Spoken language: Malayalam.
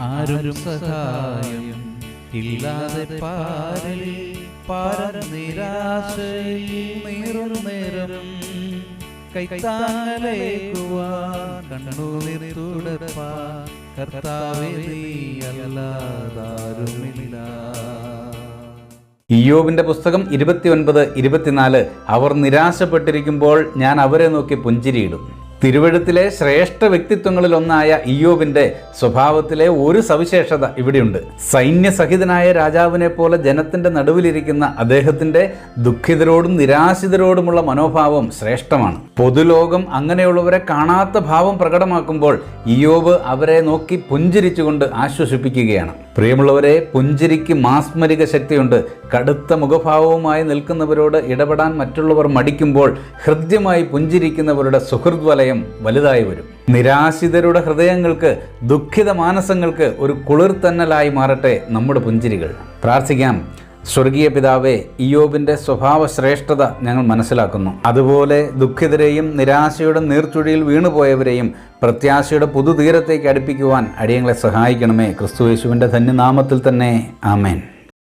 ആരും സഹായം ഇല്ലാതെ പാരിൽ പാര നിരാശയിൽ ഇയോബിന്റെ കണ്ണുനീർ തുടപ്പാൻ കർത്താവേ നീ അല്ലാതാരുമില്ല. ഇയ്യോബിന്റെ പുസ്തകം ഇരുപത്തിയൊൻപത് ഇരുപത്തിനാല്. അവർ നിരാശപ്പെട്ടിരിക്കുമ്പോൾ ഞാൻ അവരെ നോക്കി പുഞ്ചിരിയിടും. തിരുവഴുത്തിലെ ശ്രേഷ്ഠ വ്യക്തിത്വങ്ങളിൽ ഒന്നായ ഇയ്യോബിന്റെ സ്വഭാവത്തിലെ ഒരു സവിശേഷത ഇവിടെയുണ്ട്. സൈന്യസഹിതനായ രാജാവിനെ പോലെ ജനത്തിന്റെ നടുവിലിരിക്കുന്ന അദ്ദേഹത്തിന്റെ ദുഃഖിതരോടും നിരാശിതരോടുമുള്ള മനോഭാവം ശ്രേഷ്ഠമാണ്. പൊതുലോകം അങ്ങനെയുള്ളവരെ കാണാത്ത ഭാവം പ്രകടമാക്കുമ്പോൾ ഇയോബ് അവരെ നോക്കി പുഞ്ചിരിച്ചുകൊണ്ട് ആശ്വസിപ്പിക്കുകയാണ്. പ്രിയമുള്ളവരെ പുഞ്ചിരിക്ക് മാസ്മരിക ശക്തിയുണ്ട്. കടുത്ത മുഖഭാവവുമായി നിൽക്കുന്നവരോട് ഇടപെടാൻ മറ്റുള്ളവർ മടിക്കുമ്പോൾ ഹൃദ്യമായി പുഞ്ചിരിക്കുന്നവരുടെ സുഹൃത് വലയം വലുതായി വരും. നിരാശിതരുടെ ഹൃദയങ്ങൾക്ക് ദുഃഖിത മാനസങ്ങൾക്ക് ഒരു കുളിർത്തന്നലായി മാറട്ടെ നമ്മുടെ പുഞ്ചിരികൾ. പ്രാർത്ഥിക്കാം. സ്വർഗീയ പിതാവെ ഇയോബിന്റെ സ്വഭാവ ശ്രേഷ്ഠത ഞങ്ങൾ മനസ്സിലാക്കുന്നു. അതുപോലെ ദുഃഖിതരെയും നിരാശയുടെ നീർച്ചുഴിയിൽ വീണുപോയവരെയും പ്രത്യാശയുടെ പുതുതീരത്തേക്ക് അടുപ്പിക്കുവാൻ അടിയങ്ങളെ സഹായിക്കണമേ. ക്രിസ്തു യേശുവിന്റെ ധന്യനാമത്തിൽ തന്നെ. ആമേൻ.